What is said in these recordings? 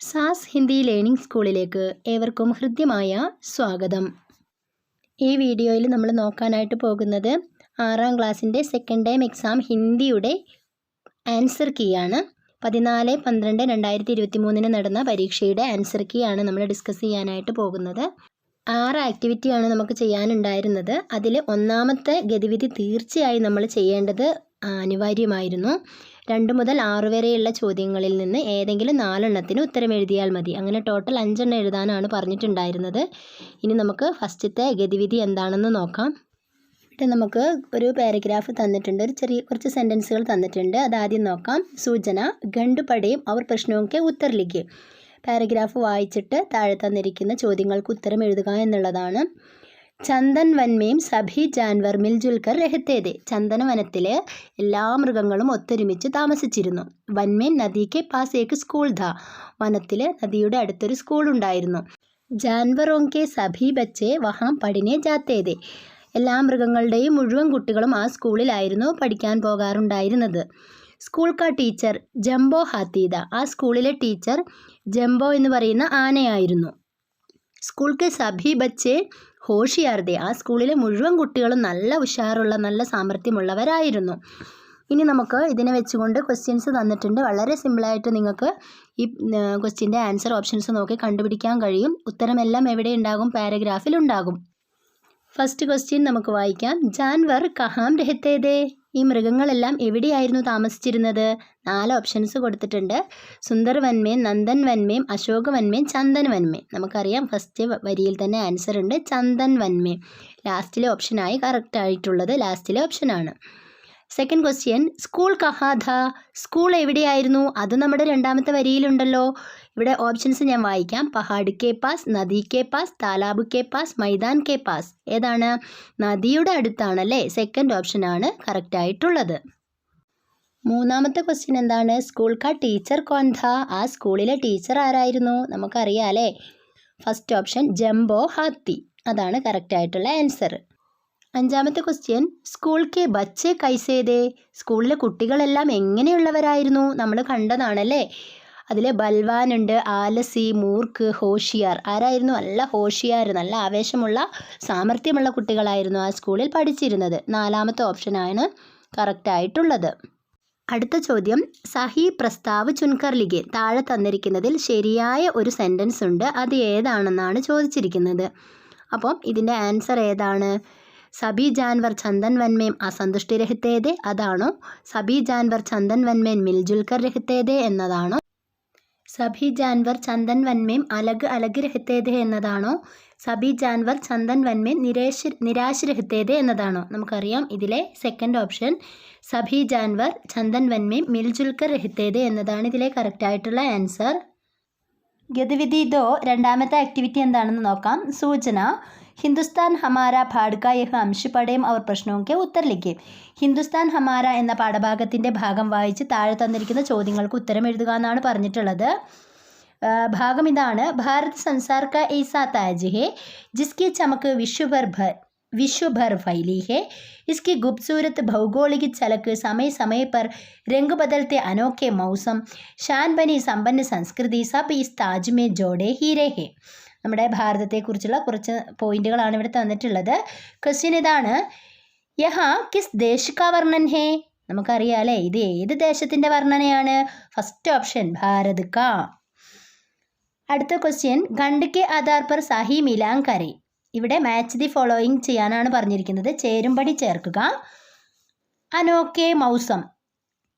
സാസ് Hindi learning സ്കൂളിലേക്ക് ഏവർക്കും ഹൃദ്യമായ സ്വാഗതം. ഈ വീഡിയോയിൽ നമ്മൾ നോക്കാനായിട്ട് പോകുന്നത് ആറാം ക്ലാസ്സിന്റെ സെക്കൻഡ് ടൈം എക്സാം ഹിന്ദിയുടെ ആൻസർ കീ ആണ്. പതിനാല് പന്ത്രണ്ട് രണ്ടായിരത്തി ഇരുപത്തി മൂന്നിന് നടന്ന പരീക്ഷയുടെ ആൻസർ കീ ആണ് നമ്മൾ ഡിസ്കസ് ചെയ്യാനായിട്ട് പോകുന്നത്. ആറ് ആക്ടിവിറ്റിയാണ് നമുക്ക് ചെയ്യാനുണ്ടായിരുന്നത്. അതിൽ ഒന്നാമത്തെ ഗതിവിധി തീർച്ചയായും നമ്മൾ ചെയ്യേണ്ടത് അനിവാര്യമായിരുന്നു. രണ്ട് മുതൽ ആറ് വരെയുള്ള ചോദ്യങ്ങളിൽ നിന്ന് ഏതെങ്കിലും നാലെണ്ണത്തിന് ഉത്തരം എഴുതിയാൽ മതി. അങ്ങനെ ടോട്ടൽ അഞ്ചെണ്ണം എഴുതാനാണ് പറഞ്ഞിട്ടുണ്ടായിരുന്നത്. ഇനി നമുക്ക് ഫസ്റ്റത്തെ ഗതിവിധി എന്താണെന്ന് നോക്കാം. ഇവിടെ നമുക്ക് ഒരു പാരഗ്രാഫ് തന്നിട്ടുണ്ട്. ഒരു ചെറിയ കുറച്ച് സെന്റൻസുകൾ തന്നിട്ടുണ്ട്. അതാദ്യം നോക്കാം. സൂചന ഗണ്ടുപടയും അവർ പ്രശ്നമൊക്കെ ഉത്തർ ലിഖെ പാരഗ്രാഫ് വായിച്ചിട്ട് താഴെ തന്നിരിക്കുന്ന ചോദ്യങ്ങൾക്ക് ഉത്തരം എഴുതുക എന്നുള്ളതാണ്. ചന്ദൻ വന്മയും സഭി ജാൻവർ മിൽജുൽക്കർ രഹത്തേതെ ചന്ദനവനത്തിൽ എല്ലാ മൃഗങ്ങളും ഒത്തൊരുമിച്ച് താമസിച്ചിരുന്നു. വന്മേൻ നദിക്ക് പാസേക്ക് സ്കൂൾ ധാ. വനത്തിൽ നദിയുടെ അടുത്തൊരു സ്കൂൾ ഉണ്ടായിരുന്നു. ജാൻവറോങ്കെ സഭി ബച്ചെ വഹാം പഠിനെ ജാത്തേതെ. എല്ലാ മൃഗങ്ങളുടെയും മുഴുവൻ കുട്ടികളും ആ സ്കൂളിലായിരുന്നു പഠിക്കാൻ പോകാറുണ്ടായിരുന്നത്. സ്കൂൾ കാ ടീച്ചർ ജംബോ ഹാത്തീദ. ആ സ്കൂളിലെ ടീച്ചർ ജംബോ എന്ന് പറയുന്ന ആനയായിരുന്നു. സ്കൂൾ കെ സഭി ബച്ചെ ഹോഷിയാർദെ ആ സ്കൂളിലെ മുഴുവൻ കുട്ടികളും നല്ല ഉഷാറുള്ള നല്ല സാമർഥ്യമുള്ളവരായിരുന്നു. ഇനി നമുക്ക് ഇതിനെ വെച്ചുകൊണ്ട് ക്വസ്റ്റ്യൻസ് തന്നിട്ടുണ്ട്. വളരെ സിമ്പിളായിട്ട് നിങ്ങൾക്ക് ഈ ക്വസ്റ്റ്യന്റെ ആൻസർ ഓപ്ഷൻസ് നോക്കി കണ്ടുപിടിക്കാൻ കഴിയും. ഉത്തരമെല്ലാം എവിടെ ഉണ്ടാകും? പാരഗ്രാഫിൽ ഉണ്ടാകും. ഫസ്റ്റ് ക്വസ്റ്റ്യൻ നമുക്ക് വായിക്കാം. ജാൻവർ കഹാം രഹത്തേതേ ഈ മൃഗങ്ങളെല്ലാം എവിടെയായിരുന്നു താമസിച്ചിരുന്നത്? നാല് ഓപ്ഷൻസ് കൊടുത്തിട്ടുണ്ട്. സുന്ദർ വന്മേം നന്ദൻ വന്മേം അശോക വന്മേം ചന്ദൻ വന്മേം നമുക്കറിയാം ഫസ്റ്റ് വരിയിൽ തന്നെ ആൻസർ ഉണ്ട് ചന്ദൻ വന്മേം ലാസ്റ്റിലെ ഓപ്ഷനായി കറക്റ്റ് ആയിട്ടുള്ളത് ലാസ്റ്റിലെ ഓപ്ഷനാണ് സെക്കൻഡ് ക്വസ്റ്റ്യൻ സ്കൂൾ കഹാധ സ്കൂൾ എവിടെയായിരുന്നു? അത് നമ്മുടെ രണ്ടാമത്തെ വരിയിലുണ്ടല്ലോ. ഇവിടെ ഓപ്ഷൻസ് ഞാൻ വായിക്കാം. പഹാഡ് കെ പാസ് നദി കെ പാസ് താലാബ് കെ പാസ് മൈതാൻ കെ പാസ്. ഏതാണ്? നദിയുടെ അടുത്താണല്ലേ സെക്കൻഡ് ഓപ്ഷൻ ആണ് കറക്റ്റ് ആയിട്ടുള്ളത്. മൂന്നാമത്തെ ക്വസ്റ്റ്യൻ എന്താണ്? സ്കൂൾ കാ ടീച്ചർ കോൺധ? ആ സ്കൂളിലെ ടീച്ചർ ആരായിരുന്നു? നമുക്കറിയാം അല്ലേ? ഫസ്റ്റ് ഓപ്ഷൻ ജംബോ ഹാത്തി. അതാണ് കറക്റ്റ് ആയിട്ടുള്ള ആൻസർ അഞ്ചാമത്തെ ക്വസ്റ്റ്യൻ സ്കൂൾ കെ ബച്ചെ കൈസേതേ. സ്കൂളിലെ കുട്ടികളെല്ലാം എങ്ങനെയുള്ളവരായിരുന്നു? നമ്മൾ കണ്ടതാണല്ലേ? അതിൽ ബൽവാനുണ്ട് ആലസി മൂർക്ക് ഹോഷിയാർ. ആരായിരുന്നു? നല്ല ഹോഷിയാർ നല്ല ആവേശമുള്ള സാമർഥ്യമുള്ള കുട്ടികളായിരുന്നു ആ സ്കൂളിൽ പഠിച്ചിരുന്നത്. നാലാമത്തെ ഓപ്ഷനാണ് കറക്റ്റ് ആയിട്ടുള്ളത്. അടുത്ത ചോദ്യം. സഹി പ്രസ്താവ് ചുൻകർ ലിഗ് താഴെ തന്നിരിക്കുന്നതിൽ ശരിയായ ഒരു സെന്റൻസ് ഉണ്ട്. അത് ഏതാണെന്നാണ് ചോദിച്ചിരിക്കുന്നത്. അപ്പം ഇതിന്റെ ആൻസർ ഏതാണ്? സബി ജാൻവർ ചന്ദൻ വന്മേം അസന്തുഷ്ടി രഹിത്തേതേ അതാണോ? സബി ജാൻവർ ചന്ദൻ വന്മേൻ മിൽജുൽക്കർ രഹിത്തേതേ എന്നതാണോ? സബി ജാൻവർ ചന്ദൻ വന്മേം അലഗ് അലഗ് രഹിത്തേതേ എന്നതാണോ? സബി ജാൻവർ ചന്ദൻ വന്മേൻ നിരേശ് നിരാശ രഹിത്തേതേ എന്നതാണോ? നമുക്കറിയാം ഇതിലെ സെക്കൻഡ് ഓപ്ഷൻ സബി ജാൻവർ ചന്ദൻ വന്മേം മിൽജുൽക്കർ രഹിത്തേതേ എന്നതാണ് ഇതിലെ കറക്റ്റായിട്ടുള്ള ആൻസർ ഗതിവിധി ദോ രണ്ടാമത്തെ ആക്ടിവിറ്റി എന്താണെന്ന് നോക്കാം. സൂചന. ഹിന്ദുസ്ഥാൻ ഹമാര ഭാഡ്ക യഹ് അംശ് പടയും അവർ പ്രശ്നമൊക്കെ ഉത്തർ ലിഖേം ഹിന്ദുസ്ഥാൻ ഹമാര എന്ന പാഠഭാഗത്തിൻ്റെ ഭാഗം വായിച്ച് താഴെ തന്നിരിക്കുന്ന ചോദ്യങ്ങൾക്ക് ഉത്തരം എഴുതുക എന്നാണ് പറഞ്ഞിട്ടുള്ളത് ആ, ഭാഗം ഇതാണ് ഭാരത് സംസാർ കാ ऐसा ताज है जिसकी चमक विश्व भर भर विश्व भर फैली है इसकी खूबसूरत भौगोलिक झलक समय समय पर रंग बदलते अनोखे मौसम शान बनी संपन्न संस्कृति सब इस ताज में जोड़े ही रहे നമ്മുടെ ഭാരതത്തെക്കുറിച്ചുള്ള കുറച്ച് പോയിന്റുകളാണ് ഇവിടെ തന്നിട്ടുള്ളത്. ക്വസ്റ്റ്യൻ ഇതാണ് യഹ കിസ് ദേശ് വർണൻ ഹേ? നമുക്കറിയാം അല്ലേ? ഇത് ഏത് ദേശത്തിന്റെ വർണനയാണ്? ഫസ്റ്റ് ഓപ്ഷൻ ഭാരത് അടുത്ത ക്വസ്റ്റ്യൻ ഖണ്ഡ് കെ ആധാർ പർ സാഹി മിലാം കരെ? ഇവിടെ മാച്ച് ദി ഫോളോയിങ് ചെയ്യാനാണ് പറഞ്ഞിരിക്കുന്നത്. ചേരുംപടി ചേർക്കുക. അനോക്കെ മൗസം.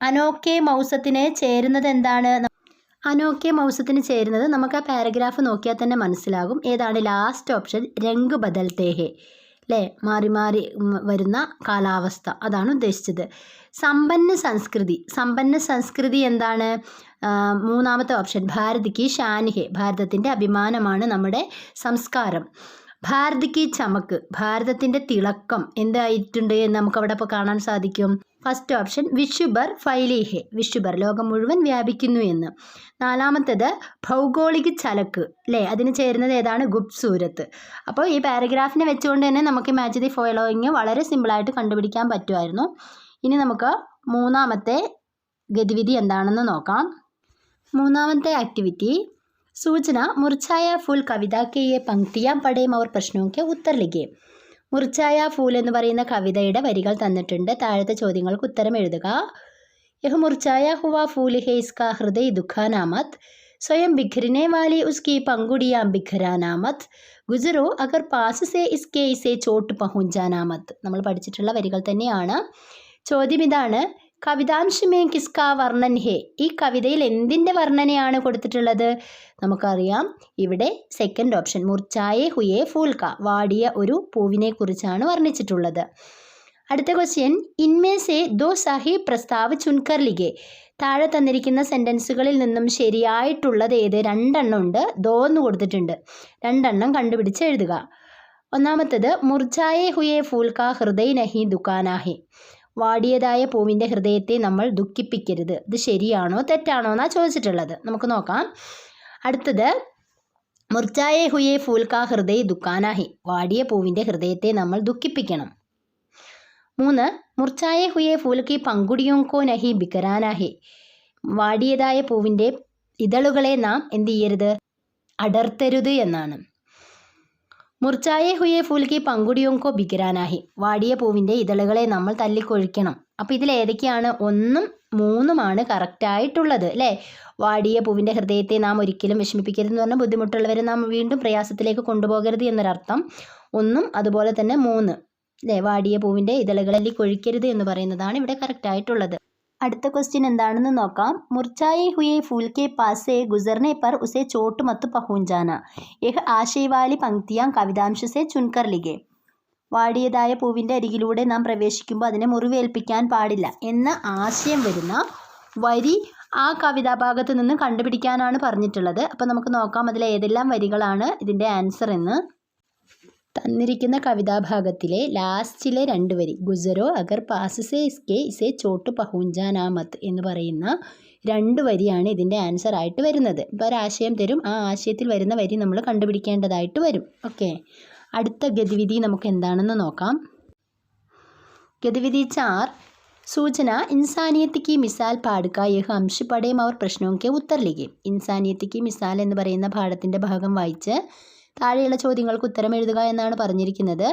അനോക്കെ മൗസത്തിന് ചേരുന്നത് എന്താണ്? അനോക്കെ മൗസത്തിന് ചേരുന്നത് നമുക്ക് ആ പാരഗ്രാഫ് നോക്കിയാൽ തന്നെ മനസ്സിലാകും. ഏതാണ് ലാസ്റ്റ് ഓപ്ഷൻ രംഗ് ബദൽ തേഹേ. അല്ലേ മാറി മാറി വരുന്ന കാലാവസ്ഥ. അതാണ് ഉദ്ദേശിച്ചത്. സമ്പന്ന സംസ്കൃതി. സമ്പന്ന സംസ്കൃതി എന്താണ്? മൂന്നാമത്തെ ഓപ്ഷൻ ഭാരതിക്ക് ഷാനിഹെ ഭാരതത്തിന്റെ അഭിമാനമാണ് നമ്മുടെ സംസ്കാരം. ഭാരതിക്ക് ചമക്ക് ഭാരതത്തിന്റെ തിളക്കം. എന്തായിട്ടുണ്ട് എന്ന് നമുക്കവിടെ ഇപ്പോൾ കാണാൻ സാധിക്കും. First option വിഷുബർ ഫൈലിഹെ. വിഷുബർ ലോകം മുഴുവൻ വ്യാപിക്കുന്നു എന്ന്. നാലാമത്തേത് ഭൗഗോളിക ചലക്ക് അല്ലേ അതിന് ചേരുന്നത് ഏതാണ്? ഗുപ്സൂരത്ത് അപ്പോൾ ഈ പാരഗ്രാഫിനെ വെച്ചുകൊണ്ട് തന്നെ നമുക്ക് മാച്ച് ദി ഫോളോയിങ് വളരെ സിമ്പിളായിട്ട് കണ്ടുപിടിക്കാൻ പറ്റുമായിരുന്നു. ഇനി നമുക്ക് മൂന്നാമത്തെ ഗതിവിധി എന്താണെന്ന് നോക്കാം. മൂന്നാമത്തെ ആക്ടിവിറ്റി സൂചന മുർച്ചായ ഫുൾ കവിതാക്കേയെ പങ്ക്തിയാം പടയും പടേം അവർ പ്രശ്നവും ഉത്തരലിക്കുകയും ഉത്തർ മുർച്ചായ ഫൂൽ എന്ന് പറയുന്ന കവിതയുടെ വരികൾ തന്നിട്ടുണ്ട്. താഴത്തെ ചോദ്യങ്ങൾക്ക് ഉത്തരം എഴുതുക. യഹ് മുർച്ചായ ഹുവ ഫൂൽ ഹെ ഹൃദയ് ഹൃദയ ദുഃഖാനാമത് സ്വയം ബിഖരിനെ വാലി ഉസ്കി പങ്കുടിയാം ബിഖരാനാമത് ഗുജറോ അഗർ പാസ് സെ ഇസ്കേ ഇസേ ചോട്ട് പഹുഞ്ചാനാമത് നമ്മൾ പഠിച്ചിട്ടുള്ള വരികൾ തന്നെയാണ്. ചോദ്യം ഇതാണ്. കവിതാംശമേ കിസ്ക വർണൻ ഹേ. ഈ കവിതയിൽ എന്തിന്റെ വർണനയാണ് കൊടുത്തിട്ടുള്ളത്? നമുക്കറിയാം. ഇവിടെ സെക്കൻഡ് ഓപ്ഷൻ മുർച്ചായെ ഹുയെ ഫൂൽക്ക വാടിയ ഒരു പൂവിനെ കുറിച്ചാണ് വർണിച്ചിട്ടുള്ളത്. അടുത്ത ക്വസ്റ്റ്യൻ ഇൻമേ സേ ദോ സഹി പ്രസ്താവ് ചുൻകർ ലിഗെ താഴെ തന്നിരിക്കുന്ന സെന്റൻസുകളിൽ നിന്നും ശരിയായിട്ടുള്ളത് ഏത്? രണ്ടെണ്ണം ഉണ്ട്. ദോ എന്ന് കൊടുത്തിട്ടുണ്ട്. രണ്ടെണ്ണം കണ്ടുപിടിച്ച് എഴുതുക. ഒന്നാമത്തത് മുർജായെ ഹുയെ ഫൂൽക്ക ഹൃദയ നഹി ദുക്കാനാഹി വാടിയതായ പൂവിന്റെ ഹൃദയത്തെ നമ്മൾ ദുഃഖിപ്പിക്കരുത്. ഇത് ശരിയാണോ തെറ്റാണോ എന്നാണ് ചോദിച്ചിട്ടുള്ളത്. നമുക്ക് നോക്കാം. അടുത്തത് മുർച്ചായെ ഹുയെ ഫൂൽക്ക ഹൃദയ ദുഃഖാനാഹി. വാടിയ പൂവിന്റെ ഹൃദയത്തെ നമ്മൾ ദുഃഖിപ്പിക്കണം. മൂന്ന് മുർച്ചായെ ഹുയെ ഫൂൽക്കി പങ്കുടിയോങ്കോ നഹി ബിക്കരാനാഹി വാടിയതായ പൂവിന്റെ ഇതളുകളെ നാം എന്ത് ചെയ്യരുത്? അടർത്തരുത് എന്നാണ്. മുർച്ചായെ ഹുയെ ഫൂൽക്കി പങ്കുടിയോങ്കോ ബിഗിരാനാഹി. വാടിയ പൂവിന്റെ ഇതളുകളെ നമ്മൾ തല്ലിക്കൊഴിക്കണം. അപ്പോൾ ഇതിൽ ഏതൊക്കെയാണ്? ഒന്നും മൂന്നുമാണ് കറക്റ്റായിട്ടുള്ളത് അല്ലേ? വാടിയ പൂവിന്റെ ഹൃദയത്തെ നാം ഒരിക്കലും വിഷമിപ്പിക്കരുത് എന്ന് പറഞ്ഞാൽ ബുദ്ധിമുട്ടുള്ളവരെ നാം വീണ്ടും പ്രയാസത്തിലേക്ക് കൊണ്ടുപോകരുത് എന്നൊരർത്ഥം. ഒന്നും അതുപോലെ തന്നെ മൂന്ന് അല്ലേ? വാടിയ പൂവിന്റെ ഇതളുകളല്ലി കൊഴിക്കരുത് എന്ന് പറയുന്നതാണ് ഇവിടെ കറക്റ്റായിട്ടുള്ളത്. അടുത്ത ക്വസ്റ്റ്യൻ എന്താണെന്ന് നോക്കാം. മുർച്ചായെ ഹുയെ ഫൂൽ കെ പാസെ ഗുസർനെ പർ ഉസെ ചോട്ട് മത്ത് പഹൂഞ്ചാന. യഹ് ആശയവാലി പങ്ക്തിയാം കവിതാംശസെ ചുൻകർ ലിഗെ. വാടിയതായ പൂവിന്റെ അരികിലൂടെ നാം പ്രവേശിക്കുമ്പോൾ അതിനെ മുറിവേൽപ്പിക്കാൻ പാടില്ല എന്ന ആശയം വരുന്ന വരി ആ കവിതാഭാഗത്ത് നിന്ന് കണ്ടുപിടിക്കാനാണ് പറഞ്ഞിട്ടുള്ളത്. അപ്പോൾ നമുക്ക് നോക്കാം അതിൽ ഏതെല്ലാം വരികളാണ് ഇതിന്റെ ആൻസർ എന്ന്. തന്നിരിക്കുന്ന കവിതാഭാഗത്തിലെ ലാസ്റ്റിലെ രണ്ട് വരി ഗുസരോ അഗർ പാസസേ ഇസ്കെ ഇസെ ചോട്ട് പഹൂഞ്ചാനാമത്ത് എന്ന് പറയുന്ന രണ്ട് വരിയാണ് ഇതിന്റെ ആൻസർ ആയിട്ട് വരുന്നത്. ഇപ്പോൾ ഒരാശയം തരും ആ ആശയത്തിൽ വരുന്ന വരി നമ്മൾ കണ്ടുപിടിക്കേണ്ടതായിട്ട് വരും. ഓക്കെ. അടുത്ത ഗതിവിധി നമുക്ക് എന്താണെന്ന് നോക്കാം. ഗതിവിധി ചാർ സൂചന ഇൻസാനിയത്തിക്ക് മിസാൽ പാടുക യഹ് അംശപ്പടയും അവർ പ്രശ്നവും കെ ഉത്തർ ലിഖിം മിസാൽ എന്ന് പറയുന്ന പാഠത്തിന്റെ ഭാഗം വായിച്ച് താഴെയുള്ള ചോദ്യങ്ങൾക്ക് ഉത്തരം എഴുതുക എന്നാണ് പറഞ്ഞിരിക്കുന്നത്.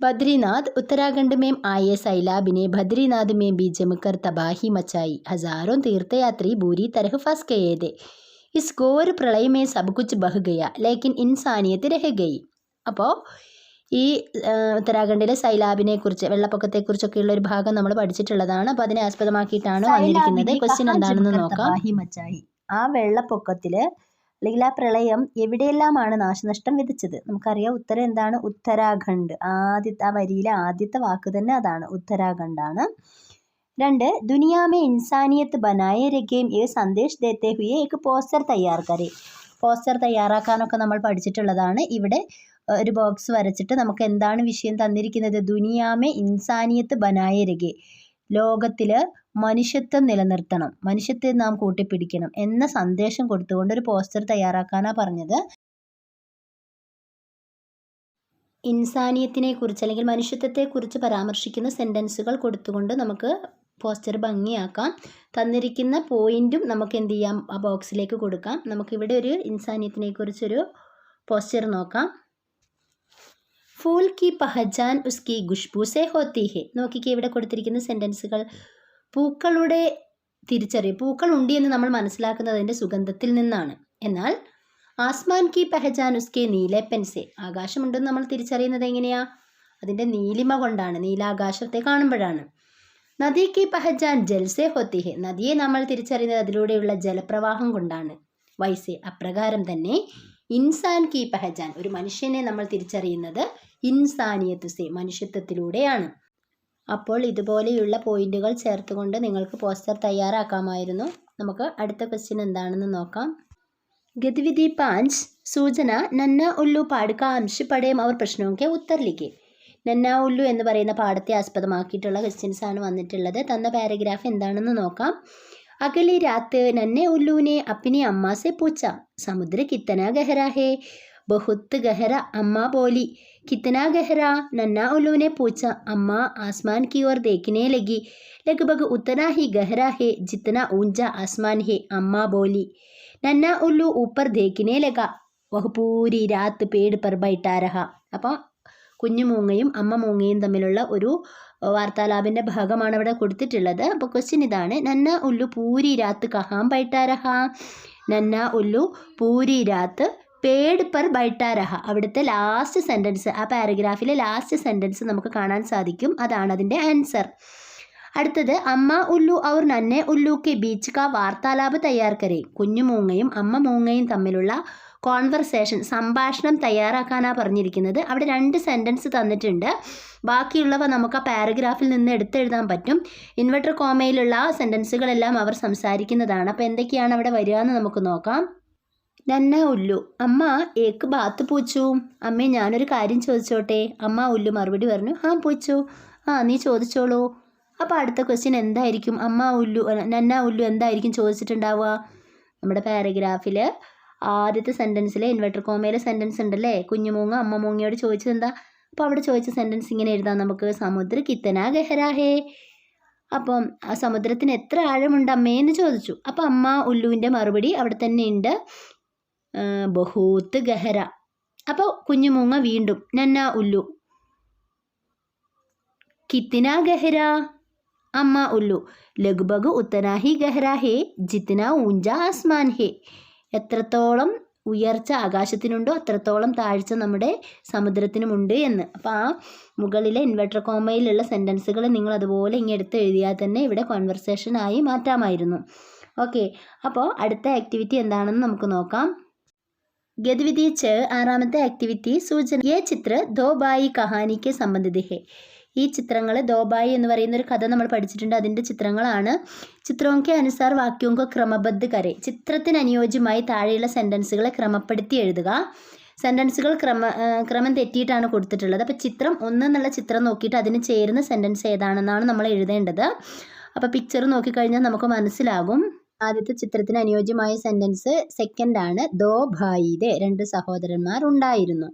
ബദ്രിനാഥ് ഉത്തരാഖണ്ഡ് മേം ആയെ സൈലാബിനെ ബദ്രിനാഥ് മേം ബി ജമുക്കർ തബാഹി മച്ചായി. ഹസാറോ തീർത്ഥയാത്രി ഭൂരി തരഹ് ഫസ് ഗയേതെ ഇസ് ഗോർ പ്രളയമേ സബ് കുച്ച് ബഹുഗയ ലേക്കിൻ ഇൻസാനിയത്ത് രഹ് അപ്പോൾ ഈ ഉത്തരാഖണ്ഡിലെ സൈലാബിനെ കുറിച്ച് വെള്ളപ്പൊക്കത്തെക്കുറിച്ചൊക്കെയുള്ള ഒരു ഭാഗം നമ്മൾ പഠിച്ചിട്ടുള്ളതാണ്. അപ്പോൾ അതിനെ ആസ്പദമാക്കിയിട്ടാണ് വന്നിരിക്കുന്നത്? ക്വസ്റ്റ്യൻ എന്താണെന്ന് നോക്കാം. ആ വെള്ളപ്പൊക്കത്തിൽ അല്ലെങ്കിൽ ആ പ്രളയം എവിടെയെല്ലാമാണ് നാശനഷ്ടം വിതച്ചത്? നമുക്കറിയാം ഉത്തരം എന്താണ്? ഉത്തരാഖണ്ഡ്. ആദ്യത്തെ ആ വരിയിലെ ആദ്യത്തെ വാക്ക് തന്നെ അതാണ്. ഉത്തരാഖണ്ഡാണ്. രണ്ട് ദുനിയാമെ ഇൻസാനിയത്ത് ബനായ രഖേം ഏ സന്ദേശ് ദേത്തെ ഏക്ക് പോസ്റ്റർ തയ്യാർ പോസ്റ്റർ തയ്യാറാക്കാനൊക്കെ നമ്മൾ പഠിച്ചിട്ടുള്ളതാണ്. ഇവിടെ ഒരു ബോക്സ് വരച്ചിട്ട് നമുക്ക് എന്താണ് വിഷയം തന്നിരിക്കുന്നത്? ദുനിയാമെ ഇൻസാനിയത്ത് ബനായ രഖെ ലോകത്തിൽ മനുഷ്യത്വം നിലനിർത്തണം. മനുഷ്യത്തെ നാം കൂട്ടിപ്പിടിക്കണം എന്ന സന്ദേശം കൊടുത്തുകൊണ്ട് ഒരു പോസ്റ്റർ തയ്യാറാക്കാനാണ് പറഞ്ഞത്. ഇൻസാനിയത്തിനെ കുറിച്ച് അല്ലെങ്കിൽ മനുഷ്യത്വത്തെക്കുറിച്ച് പരാമർശിക്കുന്ന സെന്റൻസുകൾ കൊടുത്തുകൊണ്ട് നമുക്ക് പോസ്റ്റർ ഭംഗിയാക്കാം. തന്നിരിക്കുന്ന പോയിന്റും നമുക്ക് എന്ത് ചെയ്യാം? ആ ബോക്സിലേക്ക് കൊടുക്കാം. നമുക്കിവിടെ ഒരു ഇൻസാനിയത്തിനെ കുറിച്ചൊരു പോസ്റ്റർ നോക്കാം. ഫൂൽ കി പഹജാൻ ഉസ്കി ഖുഷ്ബു സെ ഹോത്തി ഹെ. നോക്കിക്കേ ഇവിടെ കൊടുത്തിരിക്കുന്ന സെന്റൻസുകൾ പൂക്കളുടെ തിരിച്ചറിവ് പൂക്കളുണ്ട് എന്ന് നമ്മൾ മനസ്സിലാക്കുന്നത് അതിന്റെ സുഗന്ധത്തിൽ നിന്നാണ്. എന്നാൽ ആസ്മാൻ കി പെഹജാൻ ഉസ്കെ നീലെ പെൻസെ ആകാശമുണ്ടെന്ന് നമ്മൾ തിരിച്ചറിയുന്നത് എങ്ങനെയാ? അതിന്റെ നീലിമ കൊണ്ടാണ് നീലാകാശത്തെ കാണുമ്പോഴാണ്. നദി കി പെഹജാൻ ജൽസെ ഹോത്തി ഹെ. നദിയെ നമ്മൾ തിരിച്ചറിയുന്നത് അതിലൂടെയുള്ള ജലപ്രവാഹം കൊണ്ടാണ്. വൈസെ അപ്രകാരം തന്നെ ഇൻസാൻ കി പെഹജാൻ ഒരു മനുഷ്യനെ നമ്മൾ തിരിച്ചറിയുന്നത് ഇൻസാനിയത്ത് സെ മനുഷ്യത്വത്തിലൂടെയാണ്. അപ്പോൾ ഇതുപോലെയുള്ള പോയിന്റുകൾ ചേർത്തുകൊണ്ട് നിങ്ങൾക്ക് പോസ്റ്റർ തയ്യാറാക്കാമായിരുന്നു. നമുക്ക് അടുത്ത ക്വസ്റ്റ്യൻ എന്താണെന്ന് നോക്കാം. ഗതിവിധി പാഞ്ച് സൂചന നന്ന ഉല്ലു പാടുക അംശപ്പടയും പടയം അവർ പ്രശ്നമൊക്കെ ഉത്തർ ലിഖെ നന്ന ഉല്ലു എന്ന് പറയുന്ന പാഠത്തെ ആസ്പദമാക്കിയിട്ടുള്ള ക്വസ്റ്റ്യൻസ് ആണ് വന്നിട്ടുള്ളത്. തന്ന പാരഗ്രാഫ് എന്താണെന്ന് നോക്കാം. അകലി രാത്ത് നന്നെ ഉല്ലുവിനെ അപ്പിനി അമ്മ സെ പൂച്ച സമുദ്ര കിത്തന ഗഹര ഹേ ബഹുത്ത് ഗഹര അമ്മ ബോലി कितना गहरा नन्ना उल्लू ने पूछा अम्मा आसमान की ओर देखने लगी लगभग उतना ही गहरा है जितना ऊंचा आसमान है अम्मा बोली നന്ന ഉല്ലു ഊപ്പർ ദേക്കിനെ ലഗ വഹ് പൂരി രാത്ത് പേട് പർ ബൈട്ടാരഹ അപ്പോൾ കുഞ്ഞു മൂങ്ങയും അമ്മ മൂങ്ങയും തമ്മിലുള്ള ഒരു വാർത്താലാപിന്റെ ഭാഗമാണ് അവിടെ കൊടുത്തിട്ടുള്ളത്. അപ്പോൾ ക്വസ്റ്റ്യൻ ഇതാണ്. നന്ന ഉല്ലു പൂരി രാത്ത് കഹാം ബൈട്ടാരഹ. നന്ന ഉല്ലു പൂരി രാത്ത് പേഡ് പർ ബൈട്ടാരഹ. അവിടുത്തെ ലാസ്റ്റ് സെന്റൻസ് ആ പാരഗ്രാഫിലെ ലാസ്റ്റ് സെന്റൻസ് നമുക്ക് കാണാൻ സാധിക്കും. അതാണ് അതിന്റെ ആൻസർ അടുത്തത് അമ്മ ഉല്ലു അവർ നന്നെ ഉല്ലു കെ ബീച്ച് കാ വാർത്താലാപ് തയ്യാർ കുഞ്ഞു മൂങ്ങയും അമ്മ മൂങ്ങയും തമ്മിലുള്ള കോൺവെർസേഷൻ സംഭാഷണം തയ്യാറാക്കാനാണ് പറഞ്ഞിരിക്കുന്നത്. അവിടെ രണ്ട് സെന്റൻസ് തന്നിട്ടുണ്ട്. ബാക്കിയുള്ളവ നമുക്ക് ആ പാരഗ്രാഫിൽ നിന്ന് എടുത്തെഴുതാൻ പറ്റും. ഇൻവെർട്ടർ കോമയിലുള്ള സെന്റൻസുകളെല്ലാം അവർ സംസാരിക്കുന്നതാണ്. അപ്പോൾ എന്തൊക്കെയാണ് അവിടെ വരിക എന്ന് നമുക്ക് നോക്കാം. നന്ന ഉല്ലു. അമ്മ ഏക്ക് ബാത്ത് പൂച്ചു. അമ്മേ ഞാനൊരു കാര്യം ചോദിച്ചോട്ടെ? അമ്മ ഉല്ലു മറുപടി പറഞ്ഞു ആ പൂച്ചു. ആ നീ ചോദിച്ചോളൂ. അപ്പോൾ അടുത്ത ക്വസ്റ്റ്യൻ എന്തായിരിക്കും? അമ്മ ഉല്ലു നന്ന ഉല്ലു എന്തായിരിക്കും ചോദിച്ചിട്ടുണ്ടാവുക? നമ്മുടെ പാരഗ്രാഫിൽ ആദ്യത്തെ സെന്റൻസിലെ ഇൻവെർട്ടർ കോമയിലെ സെന്റൻസ് ഉണ്ടല്ലേ? കുഞ്ഞുമൂങ്ങ അമ്മ മൂങ്ങയോട് ചോദിച്ചത് എന്താ അപ്പോൾ അവിടെ ചോദിച്ച സെന്റൻസ് ഇങ്ങനെ എഴുതാം നമുക്ക്. സമുദ്ര കിത്തന ഗഹരാഹേ. അപ്പം ആ സമുദ്രത്തിന് എത്ര ആഴമുണ്ട് അമ്മേ? എന്ന് ചോദിച്ചു. അപ്പോൾ അമ്മ ഉല്ലുവിന്റെ മറുപടി അവിടെ തന്നെ ഉണ്ട്. ബഹൂത്ത് ഗഹര. അപ്പോൾ കുഞ്ഞുമൂങ്ങ വീണ്ടും നന്ന ഉല്ലു. കിത്തിന ഗഹര? അമ്മ ഉല്ലു ലഘുബഗ് ഉത്തനാഹി ഗഹര ഹേ ജിത്തിന ഊഞ്ച ആസ്മാൻ ഹേ. എത്രത്തോളം ഉയർച്ച ആകാശത്തിനുണ്ടോ അത്രത്തോളം താഴ്ച നമ്മുടെ സമുദ്രത്തിനുമുണ്ട് എന്ന്. അപ്പോൾ ആ മുകളിലെ ഇൻവെർട്ടർ കോമയിലുള്ള സെന്റൻസുകൾ നിങ്ങൾ അതുപോലെ ഇങ്ങനെ എടുത്ത് എഴുതിയാൽ തന്നെ ഇവിടെ കോൺവെർസേഷനായി മാറ്റാമായിരുന്നു. ഓക്കെ അപ്പോൾ അടുത്ത ആക്ടിവിറ്റി എന്താണെന്ന് നമുക്ക് നോക്കാം. ഗതിവിധി ച ആറാമത്തെ ആക്ടിവിറ്റി സൂചന ഏ ചിത്ര ദോബായി കഹാനിക്ക് സംബന്ധിത. ഹെ ഈ ചിത്രങ്ങൾ ദോബായി എന്ന് പറയുന്ന ഒരു കഥ നമ്മൾ പഠിച്ചിട്ടുണ്ട്. അതിന്റെ ചിത്രങ്ങളാണ് ചിത്രോങ്കെ അനുസാർ വാക്യോങ്കോ ക്രമബദ്ധ കരെ. ചിത്രത്തിന് അനുയോജ്യമായി താഴെയുള്ള സെന്റൻസുകളെ ക്രമപ്പെടുത്തി എഴുതുക. സെന്റൻസുകൾ ക്രമ ക്രമം തെറ്റിയിട്ടാണ് കൊടുത്തിട്ടുള്ളത്. അപ്പോൾ ചിത്രം ഒന്ന് എന്നുള്ള ചിത്രം നോക്കിയിട്ട് അതിന് ചേരുന്ന സെന്റൻസ് ഏതാണെന്നാണ് നമ്മൾ എഴുതേണ്ടത്. അപ്പോൾ പിക്ചർ നോക്കിക്കഴിഞ്ഞാൽ നമുക്ക് മനസ്സിലാകും. ആദ്യത്തെ ചിത്രത്തിന് അനുയോജ്യമായ സെന്റൻസ് സെക്കൻഡാണ് ദോ ഭായിതെ രണ്ട് സഹോദരന്മാർ ഉണ്ടായിരുന്നു.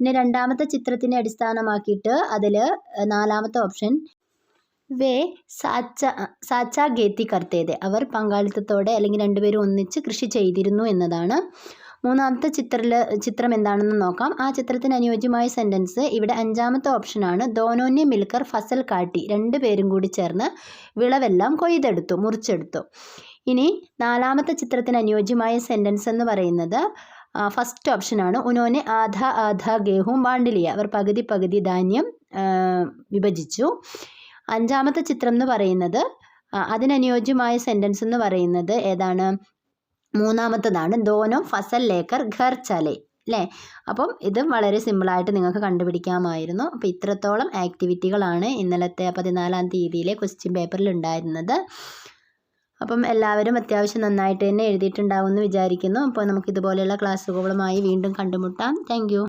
പിന്നെ രണ്ടാമത്തെ ചിത്രത്തിനെ അടിസ്ഥാനമാക്കിയിട്ട് അതിൽ നാലാമത്തെ ഓപ്ഷൻ വേ സാച്ച സാച്ച ഗേത്തി കർത്തേത്. അവർ പങ്കാളിത്തത്തോടെ അല്ലെങ്കിൽ രണ്ടുപേരും ഒന്നിച്ച് കൃഷി ചെയ്തിരുന്നു എന്നതാണ്. മൂന്നാമത്തെ ചിത്രത്തിൽ ചിത്രം എന്താണെന്ന് നോക്കാം. ആ ചിത്രത്തിന് അനുയോജ്യമായ സെന്റൻസ് ഇവിടെ അഞ്ചാമത്തെ ഓപ്ഷനാണ്. ദോനോന്യ മിൽക്കർ ഫസൽ കാട്ടി രണ്ട് പേരും കൂടി ചേർന്ന് വിളവെല്ലാം കൊയ്തെടുത്തു മുറിച്ചെടുത്തു. ഇനി നാലാമത്തെ ചിത്രത്തിന് അനുയോജ്യമായ സെന്റൻസ് എന്ന് പറയുന്നത് ഫസ്റ്റ് ഓപ്ഷനാണ് ഉനോനെ ആധ ആധ ഗേഹും വാണ്ടിലിയ. അവർ പകുതി പകുതി ധാന്യം വിഭജിച്ചു. അഞ്ചാമത്തെ ചിത്രം എന്ന് പറയുന്നത് അതിനനുയോജ്യമായ സെന്റൻസ് എന്ന് പറയുന്നത് ഏതാണ്? മൂന്നാമത്തതാണ്. ദോനോ ഫസൽ ലേക്കർ ഘർ ചലെ. അല്ലേ അപ്പം ഇത് വളരെ സിമ്പിളായിട്ട് നിങ്ങൾക്ക് കണ്ടുപിടിക്കാമായിരുന്നു. അപ്പോൾ ഇത്രത്തോളം ആക്ടിവിറ്റികളാണ് ഇന്നലത്തെ പതിനാലാം തീയതിയിലെ ക്വസ്റ്റ്യൻ പേപ്പറിൽ ഉണ്ടായിരുന്നത്. അപ്പം എല്ലാവരും അത്യാവശ്യം നന്നായിട്ട് തന്നെ എഴുതിയിട്ടുണ്ടാവുമെന്ന് വിചാരിക്കുന്നു. അപ്പോൾ നമുക്ക് ഇതുപോലെയുള്ള ക്ലാസ്സുകളുമായി വീണ്ടും കണ്ടുമുട്ടാം. താങ്ക്